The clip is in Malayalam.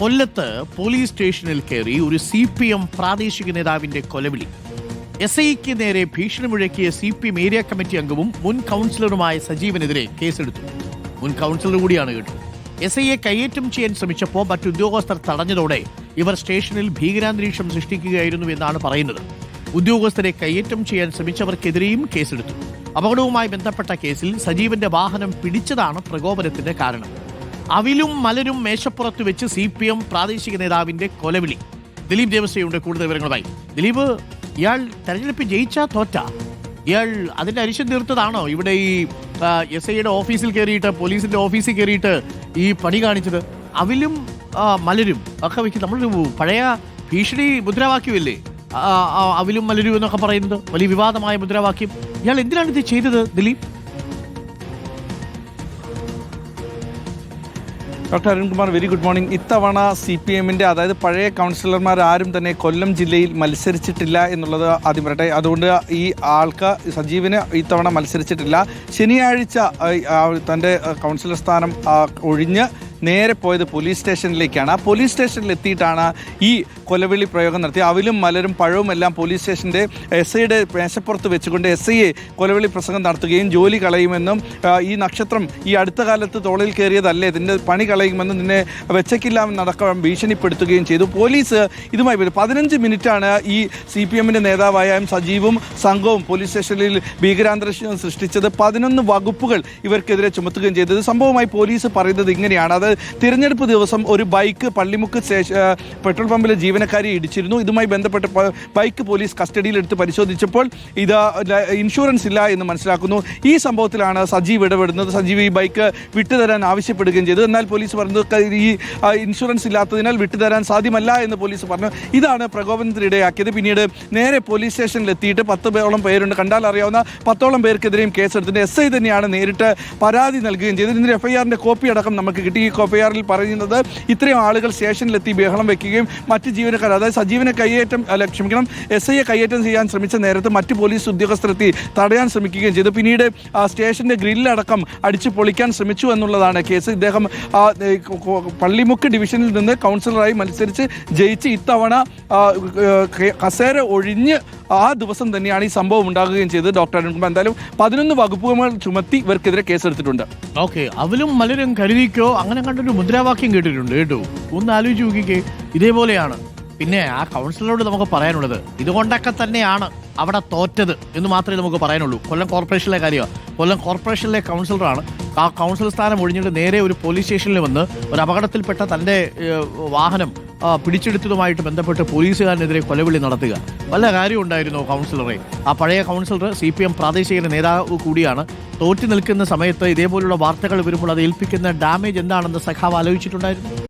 കൊല്ലത്ത് പോലീസ് സ്റ്റേഷനിൽ കയറി ഒരു സി പി എം പ്രാദേശിക നേതാവിന്റെ കൊലവിളി. എസ് ഐക്ക് നേരെ ഭീഷണി മുഴക്കിയ C P M area committee അംഗവും മുൻ കൗൺസിലറുമായ സജീവനെതിരെ കേസെടുത്തു. മുൻ കൗൺസിലർ കൂടിയാണ് കേട്ടു എസ് ഐയെ കയ്യേറ്റം ചെയ്യാൻ ശ്രമിച്ചപ്പോൾ മറ്റുദ്യോഗസ്ഥർ തടഞ്ഞതോടെ ഇവർ സ്റ്റേഷനിൽ ഭീകരാന്തരീക്ഷം സൃഷ്ടിക്കുകയായിരുന്നു എന്നാണ് പറയുന്നത്. ഉദ്യോഗസ്ഥരെ കയ്യേറ്റം ചെയ്യാൻ ശ്രമിച്ചവർക്കെതിരെയും കേസെടുത്തു. അപകടവുമായി ബന്ധപ്പെട്ട കേസിൽ സജീവന്റെ വാഹനം പിടിച്ചതാണ് പ്രകോപനത്തിന്റെ കാരണം. അവിലും മലരും മേശപ്പുറത്ത് വെച്ച് സി പി എം പ്രാദേശിക നേതാവിന്റെ കൊലവിളി. ദിലീപ് ദേവസ്വയുണ്ട് കൂടുതൽ വിവരങ്ങളുമായി. ദിലീപ് ഇയാൾ തെരഞ്ഞെടുപ്പ് ജയിച്ചാ തോറ്റ? ഇയാൾ അതിന്റെ അരിശം തീർത്തതാണോ? ഇവിടെ ഈ എസ് ഐയുടെ ഓഫീസിൽ കയറിയിട്ട് പോലീസിന്റെ ഓഫീസിൽ കയറിയിട്ട് ഈ പണി കാണിച്ചത്. അവിലും മലരും ഒക്കെ വെക്കും നമ്മളൊരു പഴയ ഭീഷണി മുദ്രാവാക്യമല്ലേ? അവിലും മലരും എന്നൊക്കെ പറയുന്നത്. വലിയ വിവാദമായ മുദ്രാവാക്യം. ഇയാൾ എന്തിനാണ് ഇത് ചെയ്തത് Dileep? Doctor Arunkumar very good morning ഇത്തവണ സി പി എമ്മിന്റെ അതായത് പഴയ കൗൺസിലർമാർ ആരും തന്നെ കൊല്ലം ജില്ലയിൽ മത്സരിച്ചിട്ടില്ല എന്നുള്ളത് ആദ്യം പറയട്ടെ. അതുകൊണ്ട് ഈ ആൾക്ക് സജീവിന് ഇത്തവണ മത്സരിച്ചിട്ടില്ല. ശനിയാഴ്ച തന്റെ കൗൺസിലർ സ്ഥാനം ഒഴിഞ്ഞ് നേരെ പോയത് പോലീസ് സ്റ്റേഷനിലേക്കാണ്. ആ പോലീസ് സ്റ്റേഷനിൽ എത്തിയിട്ടാണ് ഈ കൊലവിളി പ്രയോഗം നടത്തി അവിലും മലരും പഴവും എല്ലാം പോലീസ് സ്റ്റേഷന്റെ എസ് ഐയുടെ മേശപ്പുറത്ത് വെച്ചുകൊണ്ട് എസ് ഐയെ കൊലവിളി പ്രസംഗം നടത്തുകയും ജോലി കളയുമെന്നും ഈ നക്ഷത്രം ഈ അടുത്ത കാലത്ത് തോളിൽ കയറിയതല്ലേ ഇതിന്റെ പണി കളയുമെന്നും നിന്നെ വെച്ചയ്ക്കില്ലാമെന്നടക്കം ഭീഷണിപ്പെടുത്തുകയും ചെയ്തു. പോലീസ് ഇതുമായി വരും പതിനഞ്ച് മിനിറ്റാണ് ഈ സി പി എമ്മിന്റെ നേതാവായ സജീവും സംഘവും പോലീസ് സ്റ്റേഷനിൽ ഭീകരാന്തരീക്ഷം സൃഷ്ടിച്ചത്. പതിനൊന്ന് വകുപ്പുകൾ ഇവർക്കെതിരെ ചുമത്തുകയും ചെയ്തത്. സംഭവമായി പോലീസ് പറയുന്നത് ഇങ്ങനെയാണ്. അത് തിരഞ്ഞെടുപ്പ് ദിവസം ഒരു ബൈക്ക് പള്ളിമുക്ക് സ്റ്റേഷൻ പെട്രോൾ പമ്പിലെ ജീവനക്കാരെ ഇടിച്ചിരുന്നു. ഇതുമായി ബന്ധപ്പെട്ട് ബൈക്ക് പോലീസ് കസ്റ്റഡിയിലെടുത്ത് പരിശോധിച്ചപ്പോൾ ഇത് ഇൻഷുറൻസ് ഇല്ല എന്ന് മനസ്സിലാക്കുന്നു. ഈ സംഭവത്തിലാണ് സജീവ് ഇടപെടുന്നത്. സജീവ് ഈ ബൈക്ക് വിട്ടുതരാൻ ആവശ്യപ്പെടുകയും ചെയ്തു. എന്നാൽ പോലീസ് പറഞ്ഞത് ഈ ഇൻഷുറൻസ് ഇല്ലാത്തതിനാൽ വിട്ടുതരാൻ സാധ്യമല്ല എന്ന് പോലീസ് പറഞ്ഞു. ഇതാണ് പ്രകോപനത്തിനിടയാക്കിയത്. പിന്നീട് നേരെ പോലീസ് പത്ത് പേരോളം പേരുണ്ട്. കണ്ടാൽ അറിയാവുന്ന പത്തോളം പേർക്കെതിരെയും കേസെടുത്തിട്ട് എസ് ഐ തന്നെയാണ് നേരിട്ട് പരാതി നൽകുകയും ചെയ്തത്. ഇതിന്റെ എഫ്ഐആറിന്റെ കോപ്പി അടക്കം നമുക്ക് കിട്ടി. ഈ എഫ് ഐ ആറിൽ പറയുന്നത് ഇത്രയും ആളുകൾ സ്റ്റേഷനിലെത്തി ബഹളം വെക്കുകയും മറ്റ് ജീവനക്കാർ അതായത് സജീവനെ കയ്യേറ്റം അല്ല ക്ഷമിക്കണം എസ് ഐയെ കയ്യേറ്റം ചെയ്യാൻ ശ്രമിച്ച നേരത്ത് മറ്റ് പോലീസ് ഉദ്യോഗസ്ഥരെത്തി തടയാൻ ശ്രമിക്കുകയും ചെയ്തു. പിന്നീട് ആ സ്റ്റേഷന്റെ ഗ്രില്ലടക്കം അടിച്ചു പൊളിക്കാൻ ശ്രമിച്ചു എന്നുള്ളതാണ് കേസ്. ഇദ്ദേഹം പള്ളിമുക്ക് ഡിവിഷനിൽ നിന്ന് കൗൺസിലറായി മത്സരിച്ച് ജയിച്ച് ഇത്തവണ കസേര ഒഴിഞ്ഞ് ആ ദിവസം തന്നെയാണ് ഈ സംഭവം ഉണ്ടാകുകയും ചെയ്തത് ഡോക്ടർ അരുൺകുമാർ എന്തായാലും പതിനൊന്ന് വകുപ്പുകൾ ചുമത്തി ഇവർക്കെതിരെ കേസെടുത്തിട്ടുണ്ട്. ഓക്കെ അവലും മലരും കരുതിക്കോ? അങ്ങനെ കണ്ടൊരു മുദ്രാവാക്യം കേട്ടിട്ടുണ്ട് കേട്ടോ. ഒന്ന് ആലോചിച്ച് നോക്കിക്കേ ഇതേപോലെയാണ്. പിന്നെ ആ കൗൺസിലറോട് നമുക്ക് പറയാനുള്ളത് ഇതുകൊണ്ടൊക്കെ തന്നെയാണ് അവിടെ തോറ്റത് എന്ന് മാത്രമേ നമുക്ക് പറയാനുള്ളൂ. കൊല്ലം കോർപ്പറേഷനിലെ കാര്യമാണ്. കൊല്ലം കോർപ്പറേഷനിലെ കൗൺസിലറാണ്. ആ കൗൺസിലർ സ്ഥാനം ഒഴിഞ്ഞിട്ട് നേരെ ഒരു പോലീസ് സ്റ്റേഷനിൽ വന്ന് ഒരു അപകടത്തിൽപ്പെട്ട തന്റെ വാഹനം പിടിച്ചെടുത്തതുമായിട്ട് ബന്ധപ്പെട്ട് പോലീസുകാരനെതിരെ കൊലവിളി നടത്തുക. വല്ല കാര്യം ഉണ്ടായിരുന്നു കൗൺസിലറെ? ആ പഴയ കൗൺസിലർ സി പി എം പ്രാദേശിക നേതാവ് കൂടിയാണ്. തോറ്റു നിൽക്കുന്ന സമയത്ത് ഇതേപോലുള്ള വാർത്തകൾ വരുമ്പോൾ അത് ഏൽപ്പിക്കുന്ന ഡാമേജ് എന്താണെന്ന് സഖാവ് ആലോചിച്ചിട്ടുണ്ടായിരുന്നു?